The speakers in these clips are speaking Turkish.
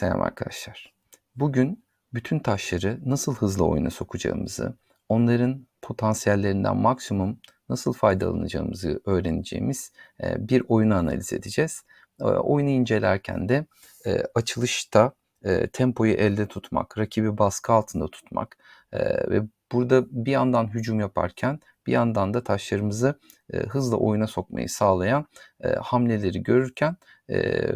Selam arkadaşlar. Bugün bütün taşları nasıl hızlı oyuna sokacağımızı, onların potansiyellerinden maksimum nasıl faydalanacağımızı öğreneceğimiz e, bir oyunu analiz edeceğiz. E, oyunu incelerken de e, açılışta tempoyu elde tutmak, rakibi baskı altında tutmak ve burada bir yandan hücum yaparken bir yandan da taşlarımızı hızla oyuna sokmayı sağlayan hamleleri görürken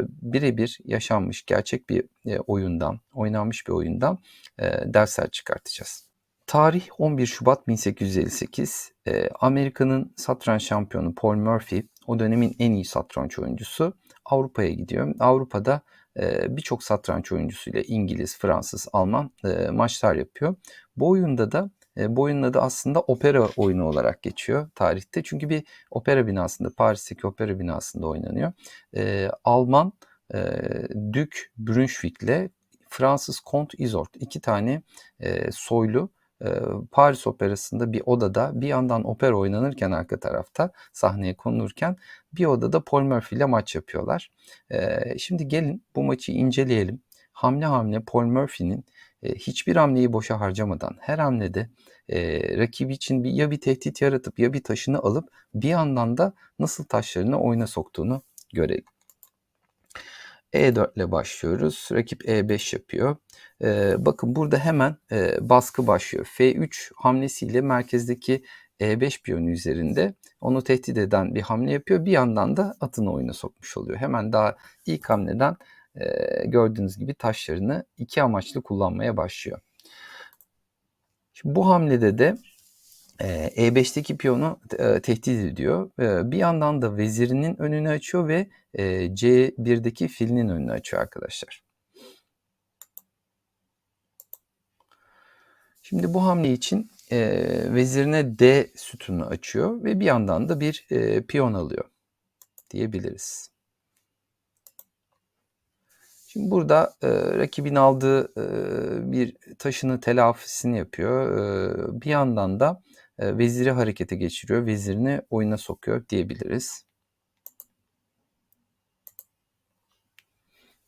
birebir yaşanmış gerçek bir oyundan, oynanmış bir oyundan dersler çıkartacağız. Tarih 11 Şubat 1858. Amerika'nın satranç şampiyonu Paul Murphy, o dönemin en iyi satranç oyuncusu Avrupa'ya gidiyor. Avrupa'da birçok satranç oyuncusuyla İngiliz, Fransız, Alman maçlar yapıyor. Bu oyunda da bu oyunun adı aslında opera oyunu olarak geçiyor tarihte. Çünkü bir opera binasında, Paris'teki opera binasında oynanıyor. Alman e, Dük Brunswick ile Fransız Kont Izort iki tane soylu Paris Operası'nda bir odada bir yandan opera oynanırken arka tarafta sahneye konulurken bir odada Paul Murphy ile maç yapıyorlar. Şimdi gelin bu maçı inceleyelim. Hamle hamle Paul Murphy'nin hiçbir hamleyi boşa harcamadan her hamlede rakibi için bir, ya bir tehdit yaratıp ya bir taşını alıp bir yandan da nasıl taşlarını oyuna soktuğunu görelim. E4 ile başlıyoruz. Rakip E5 yapıyor. Ee, bakın burada hemen e, baskı başlıyor. F3 hamlesiyle merkezdeki E5 piyonu üzerinde onu tehdit eden bir hamle yapıyor. Bir yandan da atını oyuna sokmuş oluyor. Hemen daha ilk hamleden e, gördüğünüz gibi taşlarını iki amaçlı kullanmaya başlıyor. Şimdi bu hamlede de e5'teki piyonu tehdit ediyor. Bir yandan da vezirinin önünü açıyor ve C1'deki filinin önünü açıyor arkadaşlar. Şimdi bu hamle için vezirine D sütununu açıyor ve bir yandan da bir piyon alıyor diyebiliriz. Şimdi burada e, rakibin aldığı e, bir taşını telafisini yapıyor. E, bir yandan da e, veziri harekete geçiriyor. Vezirini oyuna sokuyor diyebiliriz.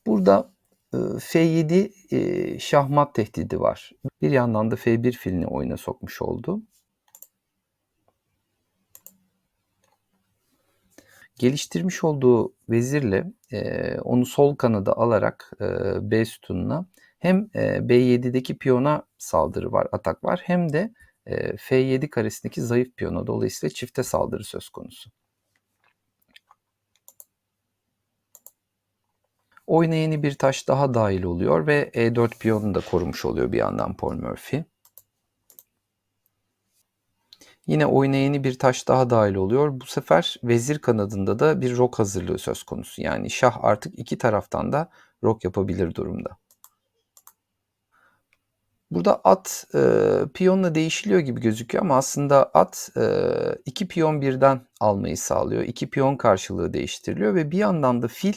Burada e, F7 e, şahmat tehdidi var. Bir yandan da F1 filini oyuna sokmuş oldu. Geliştirmiş olduğu vezirle e, onu sol kanada alarak e, B sütununa hem e, B7'deki piyona saldırı var, atak var hem de e, F7 karesindeki zayıf piyona dolayısıyla çifte saldırı söz konusu. Oyuna yeni bir taş daha dahil oluyor ve E4 piyonunu da korumuş oluyor bir yandan Paul Murphy. Yine oyuna yeni bir taş daha dahil oluyor. Bu sefer vezir kanadında da bir rok hazırlığı söz konusu. Yani şah artık iki taraftan da rok yapabilir durumda. Burada at e, piyonla değişiliyor gibi gözüküyor ama aslında at e, iki piyon birden almayı sağlıyor. İki piyon karşılığı değiştiriliyor ve bir yandan da fil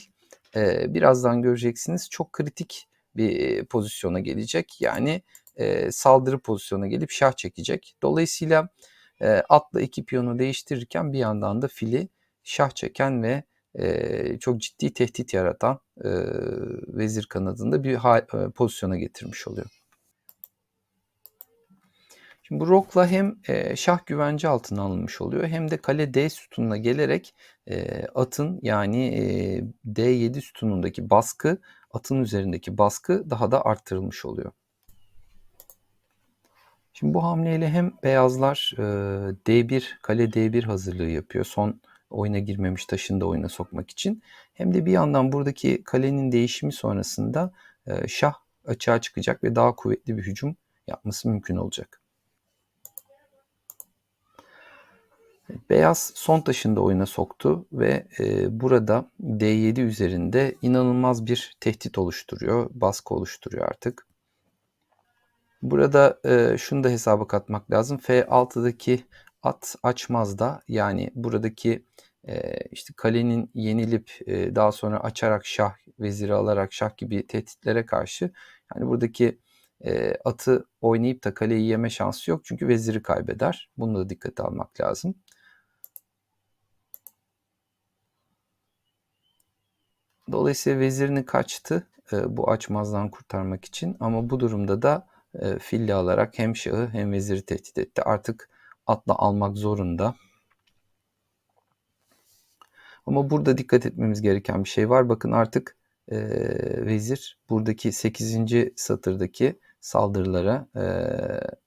e, birazdan göreceksiniz çok kritik bir pozisyona gelecek. Yani e, saldırı pozisyona gelip şah çekecek. Dolayısıyla e, atla iki piyonu değiştirirken bir yandan da fili şah çeken ve e, çok ciddi tehdit yaratan e, vezir kanadında bir ha, e, pozisyona getirmiş oluyor. Şimdi bu rokla hem e, şah güvence altına alınmış oluyor hem de kale D sütununa gelerek e, atın yani e, D7 sütunundaki baskı atın üzerindeki baskı daha da arttırılmış oluyor. Şimdi bu hamleyle hem beyazlar e, D1, kale D1 hazırlığı yapıyor. Son oyuna girmemiş taşını da oyuna sokmak için. Hem de bir yandan buradaki kalenin değişimi sonrasında e, şah açığa çıkacak ve daha kuvvetli bir hücum yapması mümkün olacak. Beyaz son taşını da oyuna soktu ve e, burada D7 üzerinde inanılmaz bir tehdit oluşturuyor, baskı oluşturuyor artık. Burada e, şunu da hesaba katmak lazım. F6'daki at açmaz da yani buradaki e, işte kalenin yenilip e, daha sonra açarak şah, veziri alarak şah gibi tehditlere karşı yani buradaki e, atı oynayıp da kaleyi yeme şansı yok. Çünkü veziri kaybeder. Bunu da dikkate almak lazım. Dolayısıyla vezirini kaçtı e, bu açmazdan kurtarmak için ama bu durumda da e, filli alarak hem şahı hem veziri tehdit etti. Artık atla almak zorunda. Ama burada dikkat etmemiz gereken bir şey var. Bakın artık e, vezir buradaki 8. satırdaki saldırılara e,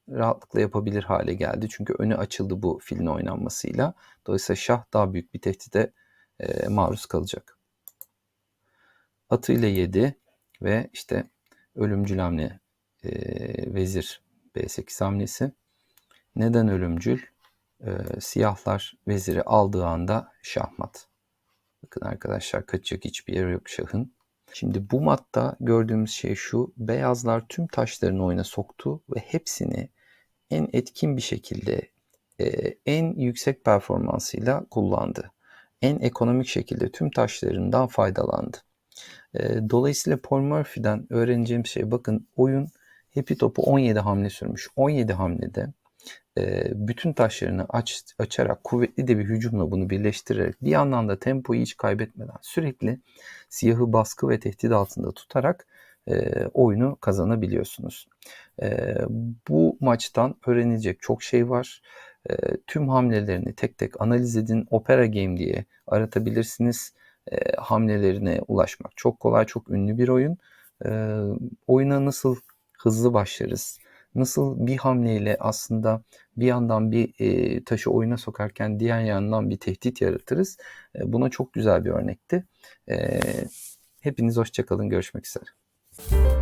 rahatlıkla yapabilir hale geldi. Çünkü önü açıldı bu filin oynanmasıyla. Dolayısıyla şah daha büyük bir tehdide e, maruz kalacak. Atıyla yedi ve işte ölümcül hamle vezir B8 hamlesi. Neden ölümcül? E, siyahlar veziri aldığı anda şahmat. Bakın arkadaşlar kaçacak hiçbir yer yok şahın. Şimdi bu matta gördüğümüz şey şu. Beyazlar tüm taşlarını oyuna soktu ve hepsini en etkin bir şekilde e, en yüksek performansıyla kullandı. En ekonomik şekilde tüm taşlarından faydalandı. E, dolayısıyla Paul Murphy'den öğreneceğim şey bakın oyun Happy Top'u 17 hamle sürmüş. 17 hamlede e, bütün taşlarını aç, açarak kuvvetli de bir hücumla bunu birleştirerek bir yandan da tempoyu hiç kaybetmeden sürekli siyahı baskı ve tehdit altında tutarak e, oyunu kazanabiliyorsunuz. E, bu maçtan öğrenilecek çok şey var. E, tüm hamlelerini tek tek analiz edin. Opera Game diye aratabilirsiniz. E, hamlelerine ulaşmak çok kolay, çok ünlü bir oyun. E, oyuna nasıl hızlı başlarız? Nasıl bir hamleyle aslında bir yandan bir e, taşı oyuna sokarken diğer yandan bir tehdit yaratırız. E, buna çok güzel bir örnekti. E, hepiniz hoşçakalın. Görüşmek üzere.